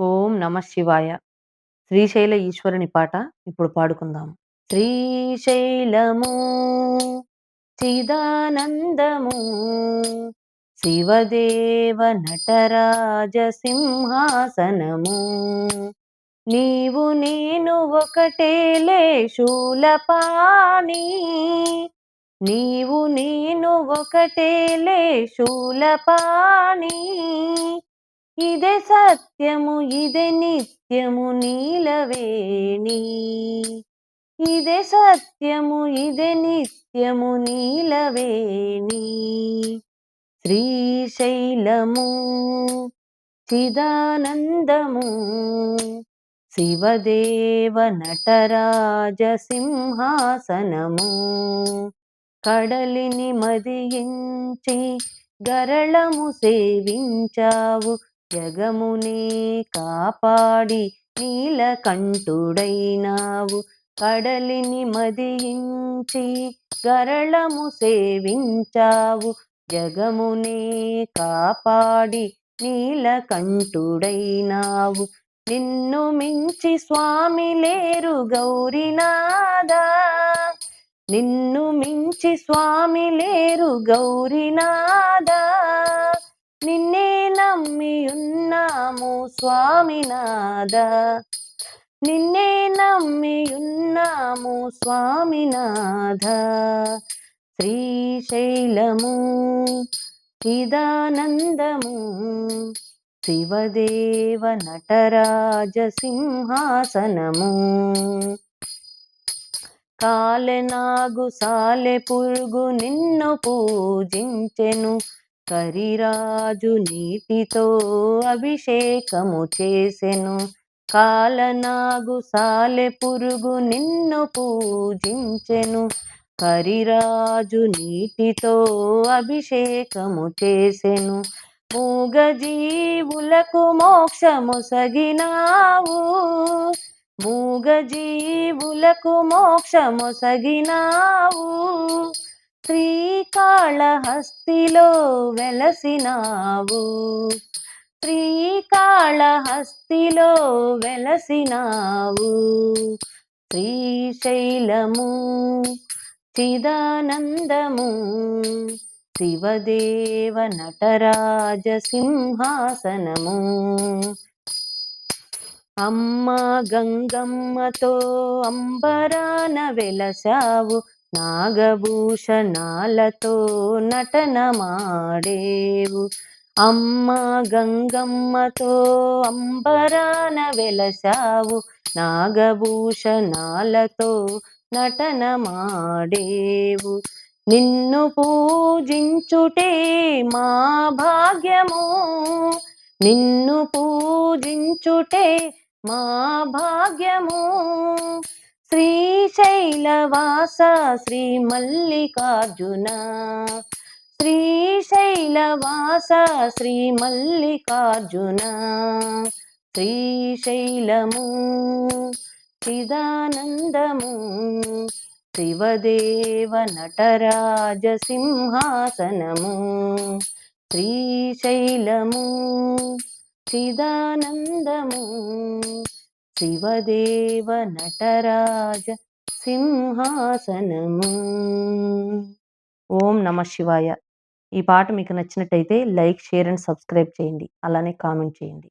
ఓం నమ శివాయ. శ్రీశైల ఈశ్వరుని పాట ఇప్పుడు పాడుకుందాం. శ్రీశైలము చిదానందము శివదేవ నటరాజ సింహాసనము నీవు నేను ఒకటేలే శూలపాణి నీవు నేను ఒకటేలే శూలపాణి ఇదే సత్యము ఇదే నిత్యము నీలవేణి. ఇదే సత్యము ఇదే నిత్యము నీలవేణి. శ్రీశైలము చిదానందము శివదేవ నటరాజ సింహాసనము. కడలిని మదియించి గరళము సేవించావు జగమునే కాపాడి నీలకంఠుడైనావు. కడలిని మదించి గరళము సేవించావు. జగమునే కాపాడి నీలకంఠుడైనావు. నిన్ను మించి స్వామి లేరు గౌరీనాదా నిన్ను మించి స్వామి లేరు గౌరీనాదా నిన్నే నమ్మి ఉన్నాము స్వామినాథ నిన్నే నమ్మి ఉన్నాము స్వామినాథ శ్రీశైలము చిదానందము శివదేవ నటరాజ సింహాసనము. కాలెనాగు సాలె పురుగు నిన్ను పూజించెను కరిరాజు నీటితో అభిషేకము చేసెను. కాలనాగు సాలె పురుగు నిన్ను పూజించెను. కరిరాజు నీటితో అభిషేకము చేసెను. మూగజీవులకు మోక్షము సగినావు. మూగజీవులకు మోక్షము సగినావు. శ్రీకాళహస్తిలో వెలసినావు. శ్రీకాళహస్తిలో వెలసినావు. శ్రీశైలము చిదానందము శివదేవ నటరాజ సింహాసనము. అమ్మ గంగమ్మతో అంబరాన వెలసావు నాగభూషణాలతో నటనమాడేవు. అమ్మ గంగమ్మతో అంబరాన వెలసావు నాగభూషణాలతో నటనమాడేవు. నిన్ను పూజించుటే మా భాగ్యము. నిన్ను పూజించుటే మా భాగ్యము. శ్రీశైలవాస శ్రీ మల్లికార్జున శ్రీశైలవాస శ్రీ మల్లికార్జున శ్రీశైలము చిదానందము శివదేవ నటరాజ సింహాసనము. శ్రీశైలము చిదానందము శివదేవ నటరాజ సింహాసనము. ఓం నమ శివాయ. ఈ పాట మీకు నచ్చినట్టయితే లైక్ షేర్ అండ్ సబ్స్క్రైబ్ చేయండి. అలానే కామెంట్ చేయండి.